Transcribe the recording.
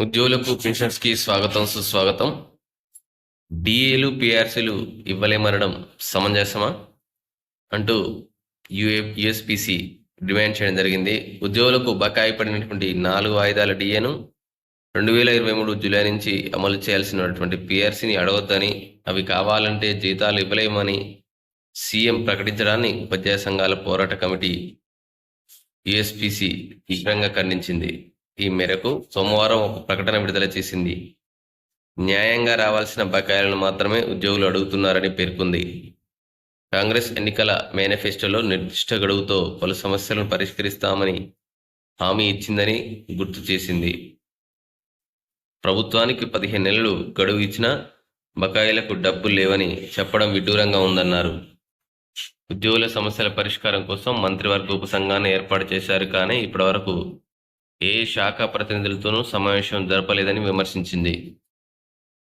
ఉద్యోగులకు పెన్షన్స్కి స్వాగతం సుస్వాగతం. డిఏలు పిఆర్సీలు ఇవ్వలేమనడం సమంజసమా? అంటూ యుఏ యుఎస్పిసి డిమాండ్ చేయడం జరిగింది. ఉద్యోగులకు బకాయి పడినటువంటి నాలుగు వాయిదాల డిఏను రెండు వేల ఇరవై మూడు జూలై నుంచి అమలు చేయాల్సినటువంటి పిఆర్సీని అడగొద్దని అవి కావాలంటే జీతాలు ఇవ్వలేమని సీఎం ప్రకటించడాన్ని ఉపాధ్యాయ సంఘాల పోరాట కమిటీ యుఎస్పిసి తీవ్రంగా ఖండించింది. ఈ మేరకు సోమవారం ఒక ప్రకటన విడుదల చేసింది. న్యాయంగా రావాల్సిన బకాయిలను మాత్రమే ఉద్యోగులు అడుగుతున్నారని పేర్కొంది. కాంగ్రెస్ ఎన్నికల మేనిఫెస్టోలో నిర్దిష్ట గడువుతో పలు సమస్యలను పరిష్కరిస్తామని హామీ ఇచ్చిందని గుర్తు చేసింది. ప్రభుత్వానికి పదిహేను నెలలు గడువు ఇచ్చినా బకాయిలకు డబ్బులు లేవని చెప్పడం విడ్డూరంగా ఉందన్నారు. ఉద్యోగుల సమస్యల పరిష్కారం కోసం మంత్రివర్గ ఉపసంఘాన్ని ఏర్పాటు చేశారు కానీ ఇప్పటివరకు ఏ శాఖ ప్రతినిధులతోనూ సమావేశం జరపలేదని విమర్శించింది.